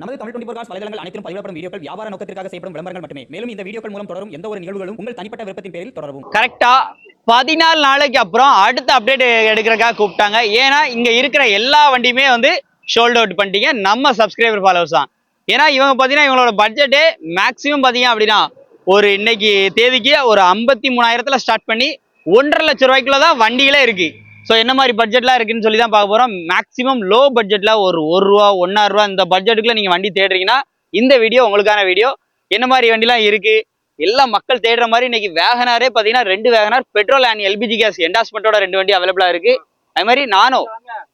நமது Tamil twenty four cos வலைதளங்கள் அனைத்தும் பதிவிடப்படும் வீடியோக்கள் வியாபார நோக்கத்திற்காக செய்யப்படும் விளம்பரங்கள் மட்டுமே. மேலும் இந்த வீடியோக்கள் மூலம் தொடரும் எந்த ஒரு நிகழ்வுகளும் உங்கள் தனிப்பட்ட விருப்பத்தின் பேரில் தொடரும் கரெக்டா பதினாலு நாளைக்கு அப்புறம் அடுத்த அப்டேட் எடுக்கிறக்காக கூப்பிட்டாங்க. ஏன்னா இங்க இருக்கிற எல்லா வண்டியுமே வந்து ஷோல்ட் அவுட் பண்ணிட்டீங்க. நம்ம சப்ஸ்கிரைபர் ஃபாலோவர்ஸ் தான். ஏன்னா இவங்க பார்த்தீங்கன்னா இவங்களோட பட்ஜெட்டே மேக்ஸிமம் பார்த்தீங்க அப்படின்னா ஒரு இன்னைக்கு தேதிக்கு ஒரு ஐம்பத்தி மூணாயிரத்துல ஸ்டார்ட் பண்ணி ஒன்றரை லட்ச ரூபாய்க்குள்ள தான் வண்டிகளே இருக்கு. ஸோ என்ன மாதிரி பட்ஜெட்லாம் இருக்குன்னு சொல்லி தான் பார்க்க போகிறோம் மேக்ஸிமம் லோ பட்ஜெட்டில் ஒரு ஒரு ரூபா ஒன்னாயிரம் ரூபா இந்த பட்ஜெட்டுக்குள்ளே நீங்கள் வண்டி தேடுறீங்கன்னா இந்த வீடியோ உங்களுக்கான வீடியோ என்ன மாதிரி வண்டிலாம் இருக்குது எல்லா மக்கள் தேடுற மாதிரி இன்னைக்கு வேகனாரே பார்த்தீங்கன்னா ரெண்டு WagonR petrol and LPG gas என்டாஸ்மெண்ட்டோட ரெண்டு வண்டி அவைலபிளாக இருக்குது அது மாதிரி நானோ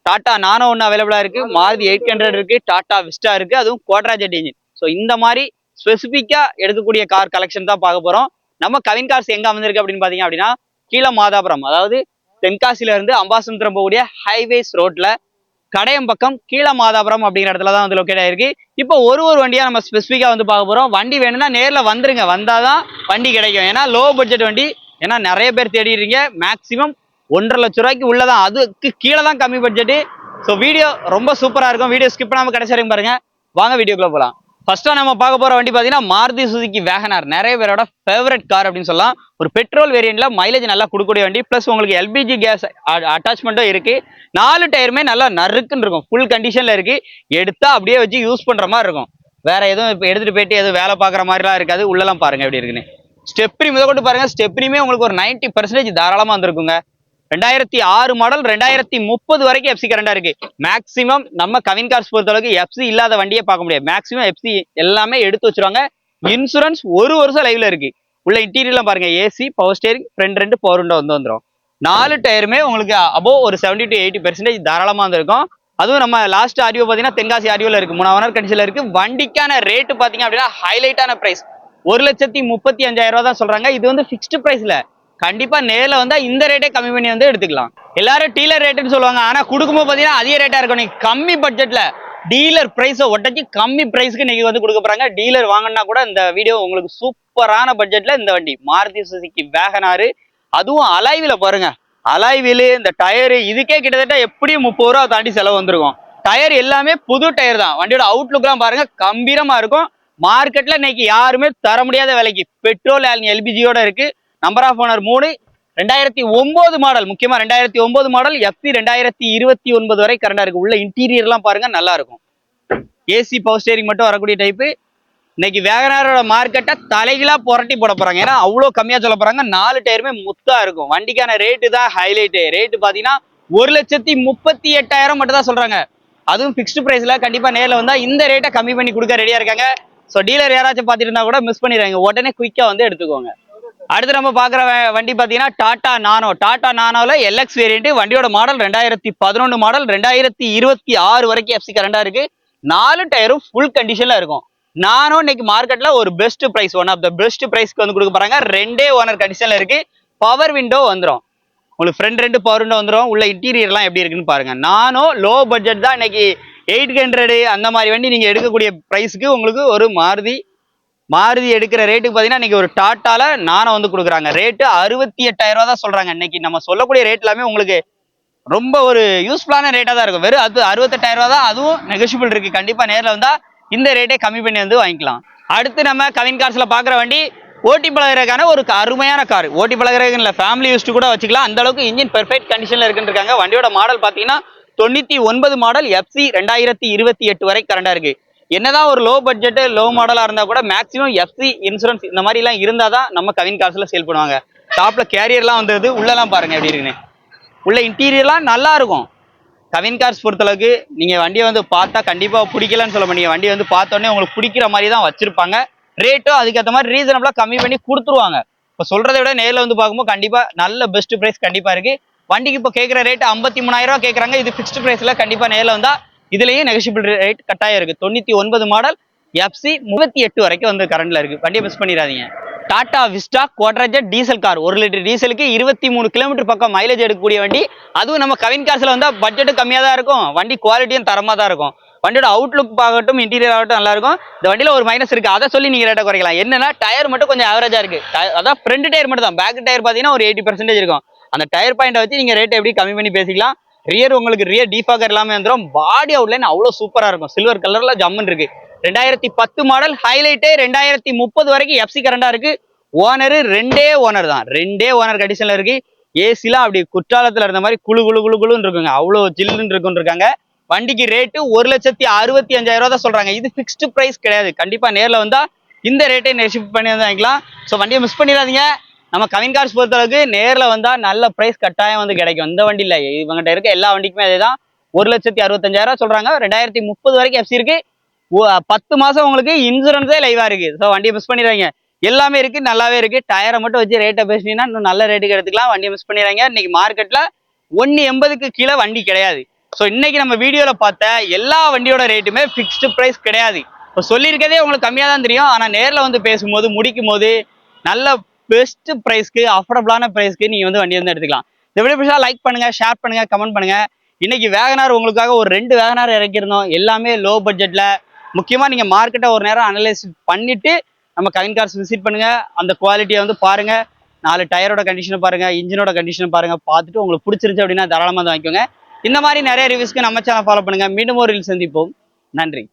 டாட்டா நானோ ஒன்று அவைலபிளா இருக்கு. மாருதி எயிட் ஹண்ட்ரட் இருக்கு டாட்டா விஸ்டா இருக்குது அதுவும் கோட்ராஜெட் இன்ஜின் ஸோ இந்த மாதிரி ஸ்பெசிஃபிக்காக எடுக்கக்கூடிய கார் கலெக்ஷன் தான் பார்க்க போகிறோம் நம்ம கவின் கார்ஸ் எங்கே அமைந்திருக்கு அப்படின்னு பார்த்தீங்க அப்படின்னா கீழே மாதாபுரம் அதாவது தென்காசியில இருந்து அம்பாசமுத்திரம் போகக்கூடிய ஹைவேஸ் ரோட்ல கடையம்பக்கம் கீழ மாதாபுரம் அப்படிங்கிற இடத்துல தான் வந்து லொக்கேட் ஆயிருக்கு. இப்போ ஒரு ஒரு வண்டியாக நம்ம ஸ்பெசிஃபிக்காக வந்து பார்க்க போகிறோம் வண்டி வேணும்னா நேரில் வந்துருங்க. வந்தாதான் வண்டி கிடைக்கும். ஏன்னா லோ பட்ஜெட் வண்டி. ஏன்னா நிறைய பேர் தேடிடுறீங்க மேக்ஸிமம் ஒன்றரை லட்ச ரூபாய்க்கு உள்ளதான். அதுக்கு கீழே தான் கம்மி பட்ஜெட்டு ஸோ வீடியோ ரொம்ப சூப்பராக இருக்கும். வீடியோ ஸ்கிப் பண்ணாமல் கிடைச்சாருங்க பாருங்கள் பாருங்க. வாங்க வீடியோக்குள்ளே போகலாம் ஃபர்ஸ்ட்டாக நம்ம பார்க்க போகிற வண்டி பார்த்தீங்கன்னா மாருதி சுசுகி வேகனார் நிறைய பேரோட ஃபேவரட் கார் அப்படின்னு சொல்லலாம். ஒரு பெட்ரோல் வேரியண்ட்டில் மைலேஜ் நல்லா கொடுக்கக்கூடிய வண்டி. ப்ளஸ் உங்களுக்கு எல்பிஜி கேஸ் அட்டாச்மெண்ட்டும் இருக்குது நாலு டயருமே நல்லா நறுக்குன்னு இருக்கும். ஃபுல் கண்டிஷனில் இருக்குது எடுத்தால் அப்படியே வச்சு யூஸ் பண்ணுற மாதிரி இருக்கும். வேற எதுவும் இப்போ எடுத்துகிட்டு போயிட்டு எதுவும் வேலை பார்க்குற மாதிரிலாம் இருக்காது. உள்ளலாம் பாருங்க எப்படி இருக்குன்னு. ஸ்டெப்னி முதல் கொண்டு பாருங்க. ஸ்டெப்னியுமே உங்களுக்கு ஒரு 90% பர்சன்டேஜ் தாராளமாக வந்திருக்குங்க. ரெண்டாயிரத்தி ஆறு மாடல் ரெண்டாயிரத்தி முப்பது வரைக்கும் எஃப்சி கரண்டா இருக்கு. மேக்சிமம் நம்ம கவின் கார்ஸ் பொறுத்தளவுக்கு எஃப்சி இல்லாத வண்டியே பார்க்க முடியாது. மேக்சிமம் எஃப்சி எல்லாமே எடுத்து வச்சிருவாங்க. இன்சூரன்ஸ் ஒரு வருஷம் லைவ்ல இருக்கு. உள்ள இன்டீரியர்லாம் பாருங்க. ஏசி பவர் ஸ்டேரிங் ஃப்ரண்ட் ரெண்டு பவர் விண்டோ வந்து வந்துடும் நாலு டயருமே உங்களுக்கு அபோவ் ஒரு செவன்டி டு எயிட்டி பெர்சன்டேஜ் தாராளமா வந்திருக்கும். அதுவும் நம்ம லாஸ்ட் ஆடியோ பார்த்தீங்கன்னா தென்காசி ஆடியோல இருக்கு. மூணாவது கண்டிஷன்ல இருக்கு. வண்டிக்கான ரேட்டு பார்த்தீங்க அப்படின்னா ஹைலைட்டான பிரைஸ் ஒரு லட்சத்தி முப்பத்தி அஞ்சாயிரம் ரூபா தான் சொல்றாங்க. இது வந்து ஃபிக்ஸ்டு பிரைஸ்ல கண்டிப்பா நேரில் வந்தா இந்த ரேட்டே கம்மி பண்ணி வந்து எடுத்துக்கலாம். எல்லாரும் டீலர் ரேட்டுன்னு சொல்லுவாங்க. ஆனா கொடுக்கும்போது பாத்தீங்கன்னா அதிக ரேட்டா இருக்கும். நீங்க கம்மி பட்ஜெட்ல டீலர் பிரைஸை ஒட்டச்சு கம்மி பிரைஸ்க்கு நீங்க வந்து கொடுக்க போறாங்க. டீலர் வாங்கினா கூட இந்த வீடியோ உங்களுக்கு சூப்பரான பட்ஜெட்ல இந்த வண்டி. மாருதி சுசுகி வேகனாரு அதுவும் அலைவில பாருங்க. அலைவில் இந்த டயரு இதுக்கே கிட்டத்தட்ட எப்படியும் முப்பது ரூபா தாண்டி செலவு வந்திருக்கும். டயர் எல்லாமே புது டயர் தான். வண்டியோட அவுட்லுக்லாம் பாருங்க. கம்பீரமா இருக்கும். மார்க்கெட்ல இன்னைக்கு யாருமே தர முடியாத விலைக்கு. பெட்ரோல் எல்பிஜியோட இருக்கு. நம்பர் ஆஃப் ஓனர் மூணு ரெண்டாயிரத்தி ஒன்பது மாடல் முக்கியமா ரெண்டாயிரத்தி ஒன்பது மாடல் எஃப்சி ரெண்டாயிரத்தி இருபத்தி ஒன்பது வரை கரண்டா இருக்கு. உள்ள இன்டீரியர்லாம் பாருங்க நல்லா இருக்கும். ஏசி பவர் ஸ்டேரிங் மட்டும் வரக்கூடிய டைப்பு இன்னைக்கு வேகனாரோட மார்க்கெட்டை தலைகீழா புரட்டி போட போறாங்க. ஏன்னா அவ்வளோ கம்மியா சொல்ல போறாங்க. நாலு டயருமே முத்தா இருக்கும். வண்டிக்கான ரேட்டு தான் ஹைலைட்டு ரேட்டு பாத்தீங்கன்னா ஒரு லட்சத்தி முப்பத்தி எட்டாயிரம் மட்டும் தான் சொல்றாங்க. அதுவும் ஃபிக்ஸ்டு பிரைஸ்ல கண்டிப்பா நேரில் வந்தா இந்த ரேட்டை கம்மி பண்ணி கொடுக்க ரெடியா இருக்காங்க. ஸோ டீலர் யாராச்சும் பார்த்துட்டு இருந்தா கூட மிஸ் பண்ணிடுறாங்க உடனே குயிக்கா வந்து எடுத்துக்கோங்க. அடுத்து நம்ம பார்க்குற வண்டி பார்த்தீங்கன்னா டாடா நானோ. டாடா நானோவில் எல்எக்ஸ் வேரியண்ட் வண்டியோட மாடல் ரெண்டாயிரத்தி பதினொன்று மாடல் ரெண்டாயிரத்தி இருபத்தி ஆறு வரைக்கும் எஃப்சி கரண்டாக இருக்குது நாலு டயரும் ஃபுல் கண்டிஷனில் இருக்கும். நானும் இன்னைக்கு மார்க்கெட்ல ஒரு best price one of the best பிரைஸ்க்கு வந்து கொடுக்க போறாங்க. ரெண்டே ஓனர் கண்டிஷன்ல இருக்கு. பவர் விண்டோ வந்துடும் உங்களுக்கு ஃப்ரண்ட் ரெண்டு பவர் விண்டோ வந்துடும் உள்ள இன்டீரியர்லாம் எப்படி இருக்குன்னு பாருங்க. நானும் லோ பட்ஜெட் தான் இன்னைக்கு எயிட் ஹண்ட்ரடு அந்த மாதிரி வண்டி நீங்க எடுக்கக்கூடிய ப்ரைஸ்க்கு உங்களுக்கு ஒரு மாருதி மாருதி எடுக்கிற ரேட்டுக்கு பார்த்தீங்கன்னா இன்னைக்கு ஒரு டாட்டால நானும் வந்து கொடுக்குறாங்க. ரேட்டு அறுபத்தி எட்டாயிரம் ரூபா தான் சொல்றாங்க. இன்னைக்கு நம்ம சொல்லக்கூடிய ரேட் எல்லாமே உங்களுக்கு ரொம்ப ஒரு யூஸ்ஃபுல்லான ரேட்டாக தான் இருக்கும். வெறும் அது அறுபத்தெட்டாயிரம் ரூபா தான் அதுவும் நெகோஷியபிள் இருக்கு. கண்டிப்பா நேரில் வந்தா இந்த ரேட்டே கம்மி பண்ணி வந்து வாங்கிக்கலாம். அடுத்து நம்ம கவின் கார்ஸ்ல பார்க்குற வண்டி ஓட்டி பழகிறதுக்கான ஒரு க- அருமையான கார் ஓட்டி பழகிறதுக்கு இல்லை ஃபேமிலி யூஸ் கூட வச்சுக்கலாம். அந்த அளவுக்கு இன்ஜின் பெர்ஃபெக்ட் கண்டிஷன்ல இருக்குன்னு இருக்காங்க. வண்டியோட மாடல் பார்த்தீங்கன்னா தொண்ணூத்தி ஒன்பது மாடல் எஃப்சி ரெண்டாயிரத்தி இருபத்தி எட்டு வரை கரண்டா இருக்கு. என்னதான் ஒரு லோ பட்ஜெட் லோ மாடலா இருந்தா கூட மேக்ஸிமம் எஃப்சி இன்சூரன்ஸ் இந்த மாதிரி எல்லாம் இருந்தா தான் நம்ம கவின் காசுல சேல் பண்ணுவாங்க. டாப்ல கேரியர்லாம் வந்தது எல்லாம் பாருங்க எப்படி இருக்குன்னு. உள்ள இன்டீரியர்லாம் நல்லா இருக்கும். கவின் கார்ஸ் பொறுத்தளவுக்கு நீங்க வண்டியை வந்து பார்த்தா கண்டிப்பா பிடிக்கலன்னு சொல்ல நீங்க வண்டியை வந்து பார்த்த உடனே உங்களுக்கு பிடிக்கிற மாதிரி தான் வச்சிருப்பாங்க. ரேட்டும் அதுக்கேற்ற மாதிரி ரீசனபிளா கம்மி பண்ணி கொடுத்துருவாங்க. இப்போ சொல்றதை விட நேர்ல வந்து பார்க்கும்போது கண்டிப்பா நல்ல பெஸ்ட் பிரைஸ் கண்டிப்பா இருக்கு. வண்டிக்கு இப்போ கேட்குற ரேட் ஐம்பத்தி மூணாயிரம் ரூபா கேட்குறாங்க இது ஃபிக்ஸ்டு பிரைஸ்ல கண்டிப்பா நேரில் வந்தா இதுலயே நெகஷியபிள் ரேட் கட்டாயம் இருக்கு. தொண்ணூத்தி ஒன்பது மாடல் எஃப்சி முப்பத்தி எட்டு வரைக்கும் வந்து கரண்ட்ல இருக்கு. வண்டியை மிஸ் பண்ணிடாதீங்க. Tata Vista Quadrajet diesel car ஒரு லிட்டர் டீசலுக்கு இருபத்தி மூணு கிலோமீட்டர் பக்கம் மைலேஜ் எடுக்கக்கூடிய வண்டி. அதுவும் நம்ம கவின் காசுல வந்தா பட்ஜெட்டு கம்மியாக தான் இருக்கும். வண்டி குவாலிட்டியும் தரமா தான் இருக்கும். வண்டியோட அவுட்லுக் ஆகட்டும் இன்டீரியர் ஆகட்டும் நல்லா இருக்கும். இந்த வண்டியில ஒரு மைனஸ் இருக்கு. அதை சொல்லி நீங்க ரேட்டை குறைக்கலாம். என்னன்னா டயர் மட்டும் கொஞ்சம் ஆவரேஜா இருக்கு. அதான் ஃப்ரண்ட் டயர் மட்டும் தான் பேக் டயர் பாத்தீங்கன்னா ஒரு எயிட்டி பர்சன்டேஜ் இருக்கும். அந்த டயர் பாயிண்டை வச்சு நீங்க ரேட் எப்படி கம்மி பண்ணி பேசிக்கலாம். ரியர் உங்களுக்கு ரியர் டீஃபாகர் எல்லாமே வந்துடும் பாடி அவுட்லைன் அவ்வளோ சூப்பராக இருக்கும். சில்வர் கலரில் ஜம்முன் இருக்கு. ரெண்டாயிரத்தி பத்து மாடல் ஹைலைட்டே ரெண்டாயிரத்தி முப்பது வரைக்கும் எஃப்சி கரண்டாக இருக்கு. ஓனரு ரெண்டே ஓனர் தான். ரெண்டே ஓனர் கண்டிஷன்ல இருக்கு. ஏசிலாம் அப்படி குற்றாலத்தில் இருந்த மாதிரி குளு குளு குளு குளுன்னு இருக்குங்க. அவ்வளோ ஜில்லுன்னு இருக்குன்னு இருக்காங்க. வண்டிக்கு ரேட்டு ஒரு லட்சத்தி அறுபத்தி அஞ்சாயிரம் ரூபா தான் சொல்றாங்க. இது ஃபிக்ஸ்டு ப்ரைஸ் கிடையாது. கண்டிப்பா நேரில் வந்தா இந்த ரேட்டை நெசிப் பண்ணி வந்து வாங்கிக்கலாம். ஸோ வண்டியை மிஸ் பண்ணிடாதீங்க. நம்ம கவின் கார்ஸ் பொறுத்தளவுக்கு நேரில் வந்தால் நல்ல ப்ரைஸ் கட்டாயம் வந்து கிடைக்கும். இந்த வண்டி இல்லை. இவங்ககிட்ட இருக்க எல்லா வண்டிக்குமே அதே தான் ஒரு லட்சத்தி அறுபத்தஞ்சாயிரம் சொல்கிறாங்க ரெண்டாயிரத்தி முப்பது வரைக்கும் எஃப்சி இருக்கு. பத்து மாதம் உங்களுக்கு இன்சூரன்ஸே லைவாக இருக்குது ஸோ வண்டியை மிஸ் பண்ணிடுறாங்க எல்லாமே இருக்குது நல்லாவே இருக்குது டயரை மட்டும் வச்சு ரேட்டை பேசினீங்கன்னா இன்னும் நல்ல ரேட்டுக்கு எடுத்துக்கலாம். வண்டியை மிஸ் பண்ணிடுறாங்க இன்றைக்கி மார்க்கெட்டில் ஒன்று எண்பதுக்கு கீழே வண்டி கிடையாது. ஸோ இன்றைக்கி நம்ம வீடியோவில் பார்த்த எல்லா வண்டியோட ரேட்டுமே ஃபிக்ஸ்டு ப்ரைஸ் கிடையாது. இப்போ சொல்லியிருக்கதே உங்களுக்கு கம்மியாக தான் தெரியும். ஆனால் நேரில் வந்து பேசும்போது முடிக்கும் போது நல்ல பெஸ்ட் ப்ரைஸ்க்கு அஃபோர்டபுளான ப்ரைஸ்க்கு நீங்கள் வந்து வண்டி வந்து எடுத்துக்கலாம். இந்த வீடியோ பிடிச்சா லைக் பண்ணுங்க ஷேர் பண்ணுங்க கமெண்ட் பண்ணுங்க. இன்னைக்கு வேகனார் உங்களுக்காக ஒரு ரெண்டு வேகனார் இறக்கியிருந்தோம். எல்லாமே லோ பட்ஜெட்ல முக்கியமாக நீங்கள் மார்க்கெட்டை ஒரு நேரம் அனலைஸ் பண்ணிட்டு நம்ம கவின் கார்ஸ் விசிட் பண்ணுங்க. அந்த குவாலிட்டியை வந்து பாருங்க. நாலு டயரோட கண்டிஷனை பாருங்க இன்ஜினோட கண்டிஷனை பாருங்க. பார்த்துட்டு உங்களுக்கு பிடிச்சிருச்சு அப்படின்னா தாராளமாக வந்து வாங்கிக்கோங்க. இந்த மாதிரி நிறைய ரிவ்யூஸ்க்கு நம்ம சேனல் ஃபாலோ பண்ணுங்க. மீண்டும் ஒரு சந்திப்போம். நன்றி.